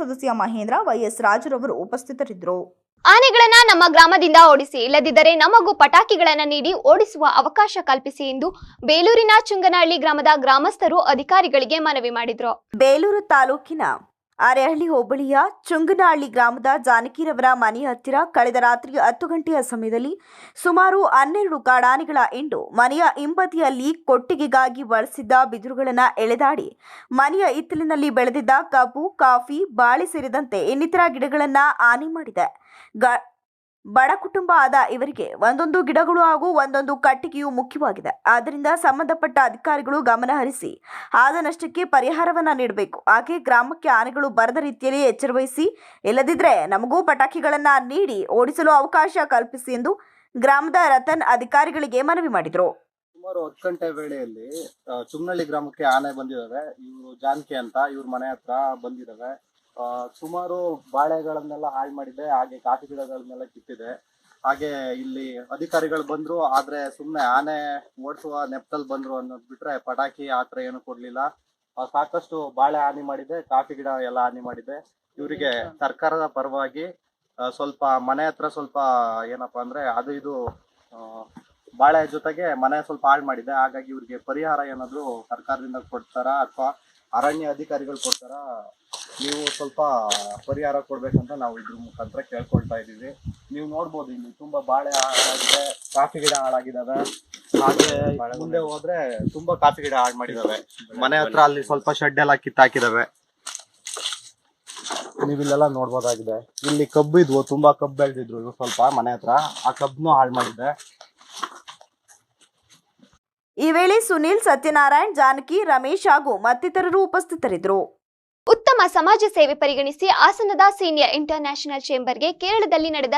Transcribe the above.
ಸದಸ್ಯ ಮಹೇಂದ್ರ ವೈಎಸ್ ರಾಜರವರು ಉಪಸ್ಥಿತರಿದ್ದರು. ಆನೆಗಳನ್ನ ನಮ್ಮ ಗ್ರಾಮದಿಂದ ಓಡಿಸಿ ಇಲ್ಲದಿದ್ದರೆ ನಮಗೂ ಪಟಾಕಿಗಳನ್ನ ನೀಡಿ ಓಡಿಸುವ ಅವಕಾಶ ಕಲ್ಪಿಸಿ ಎಂದು ಬೇಲೂರಿನ ಚುಂಗನಹಳ್ಳಿ ಗ್ರಾಮದ ಗ್ರಾಮಸ್ಥರು ಅಧಿಕಾರಿಗಳಿಗೆ ಮನವಿ ಮಾಡಿದ್ರು. ಬೇಲೂರು ತಾಲೂಕಿನ ಅರೆಹಳ್ಳಿ ಹೋಬಳಿಯ ಚುಂಗನಹಳ್ಳಿ ಗ್ರಾಮದ ಜಾನಕಿರವರ ಮನೆ ಹತ್ತಿರ ಕಳೆದ ರಾತ್ರಿ ಹತ್ತು ಗಂಟೆಯ ಸಮಯದಲ್ಲಿ ಸುಮಾರು ಹನ್ನೆರಡು ಕಾಡಾನೆಗಳ ಹಿಂಡು ಮನೆಯ ಹಿಂಬದಿಯಲ್ಲಿ ಕೊಟ್ಟಿಗೆಗಾಗಿ ಬಳಸಿದ್ದ ಬಿದಿರುಗಳನ್ನು ಎಳೆದಾಡಿ ಮನೆಯ ಹಿತ್ತಲಿನಲ್ಲಿ ಬೆಳೆದಿದ್ದ ಕಬ್ಬು, ಕಾಫಿ, ಬಾಳೆ ಸೇರಿದಂತೆ ಇನ್ನಿತರ ಗಿಡಗಳನ್ನು ಹಾನಿ ಮಾಡಿದೆ. ಬಡ ಕುಟುಂಬ ಆದ ಇವರಿಗೆ ಒಂದೊಂದು ಗಿಡಗಳು ಹಾಗೂ ಒಂದೊಂದು ಕಟ್ಟಿಗೆಯು ಮುಖ್ಯವಾಗಿದೆ. ಆದ್ದರಿಂದ ಸಂಬಂಧಪಟ್ಟ ಅಧಿಕಾರಿಗಳು ಗಮನ ಹರಿಸಿ ಆದ ನಷ್ಟಕ್ಕೆ ಪರಿಹಾರವನ್ನ ನೀಡಬೇಕು. ಹಾಗೆ ಗ್ರಾಮಕ್ಕೆ ಆನೆಗಳು ಬರದ ರೀತಿಯಲ್ಲಿ ಎಚ್ಚರವಹಿಸಿ ಇಲ್ಲದಿದ್ದರೆ ನಮಗೂ ಪಟಾಕಿಗಳನ್ನ ನೀಡಿ ಓಡಿಸಲು ಅವಕಾಶ ಕಲ್ಪಿಸಿ ಎಂದು ಗ್ರಾಮದ ರತನ್ ಅಧಿಕಾರಿಗಳಿಗೆ ಮನವಿ ಮಾಡಿದರು. ಸುಮಾರು ಹತ್ತು ಗಂಟೆ ವೇಳೆಯಲ್ಲಿ ಚುಂಗಳ್ಳಿ ಗ್ರಾಮಕ್ಕೆ ಆನೆ ಬಂದಿದ್ದಾವೆ ಇವರು ಜಾನಕಿ ಅಂತ, ಇವ್ರ ಮನೆ ಹತ್ರ ಬಂದಿದ್ದಾವೆ ಸುಮಾರು ಬಾಳೆಗಳನ್ನೆಲ್ಲ ಹಾಳು ಮಾಡಿದೆ, ಹಾಗೆ ಕಾಫಿ ಗಿಡಗಳನ್ನೆಲ್ಲ ಕಿತ್ತಿದೆ. ಹಾಗೆ ಇಲ್ಲಿ ಅಧಿಕಾರಿಗಳು ಬಂದ್ರು, ಆದ್ರೆ ಸುಮ್ನೆ ಆನೆ ಓಡಿಸುವ ನೆಪದಲ್ಲಿ ಬಂದ್ರು ಅನ್ನೋದು ಬಿಟ್ರೆ ಪಟಾಕಿ ಆತರ ಏನು ಕೊಡ್ಲಿಲ್ಲ. ಸಾಕಷ್ಟು ಬಾಳೆ ಹಾನಿ ಮಾಡಿದೆ, ಕಾಫಿ ಗಿಡ ಎಲ್ಲ ಹಾನಿ ಮಾಡಿದೆ. ಇವರಿಗೆ ಸರ್ಕಾರದ ಪರವಾಗಿ ಸ್ವಲ್ಪ ಮನೆ ಹತ್ರ ಸ್ವಲ್ಪ, ಏನಪ್ಪಾ ಅಂದ್ರೆ ಅದು ಇದು ಬಾಳೆ ಜೊತೆಗೆ ಮನೆ ಸ್ವಲ್ಪ ಹಾಳು ಮಾಡಿದೆ. ಹಾಗಾಗಿ ಇವರಿಗೆ ಪರಿಹಾರ ಏನಾದ್ರು ಸರ್ಕಾರದಿಂದ ಕೊಡ್ತಾರಾ ಅಥವಾ ಅರಣ್ಯ ಅಧಿಕಾರಿಗಳು ಕೊಡ್ತಾರಾ? ನೀವು ಸ್ವಲ್ಪ ಪರಿಹಾರ ಕೊಡ್ಬೇಕಂತ ನಾವು ಇದ್ರ ಮುಖಾಂತರ ಕೇಳ್ಕೊಳ್ತಾ ಇದೀವಿ ನೀವು ನೋಡ್ಬೋದು ಇಲ್ಲಿ ತುಂಬಾ ಬಾಳೆ ಹಾಳಾಗಿದೆ, ಕಾಫಿ ಗಿಡ ಹಾಳಾಗಿದಾವೆ. ಹಾಗೆ ಮುಂದೆ ಹೋದ್ರೆ ತುಂಬಾ ಕಾಫಿ ಗಿಡ ಹಾಳು ಮಾಡಿದಾವೆ. ಮನೆ ಹತ್ರ ಅಲ್ಲಿ ಸ್ವಲ್ಪ ಶೆಡ್ ಎಲ್ಲ ಕಿತ್ತಾಕಿದಾವೆ ನೀವು ಇಲ್ಲೆಲ್ಲ ನೋಡ್ಬೋದಾಗಿದೆ. ಇಲ್ಲಿ ಕಬ್ಬು ಇದ್ವು, ತುಂಬಾ ಕಬ್ಬು ಬೆಳೆದಿದ್ರು ಸ್ವಲ್ಪ ಮನೆ ಹತ್ರ. ಆ ಕಬ್ಬನ್ನು ಹಾಳು ಮಾಡಿದೆ. ಈ ವೇಳೆ ಸುನೀಲ್, ಸತ್ಯನಾರಾಯಣ್, ಜಾನಕಿ, ರಮೇಶ್ ಹಾಗೂ ಮತ್ತಿತರರು ಉಪಸ್ಥಿತರಿದ್ದರು. ಉತ್ತಮ ಸಮಾಜ ಸೇವೆ ಪರಿಗಣಿಸಿ ಹಾಸನದ ಸೀನಿಯರ್ ಇಂಟರ್ನ್ಯಾಷನಲ್ ಚೇಂಬರ್ಗೆ ಕೇರಳದಲ್ಲಿ ನಡೆದ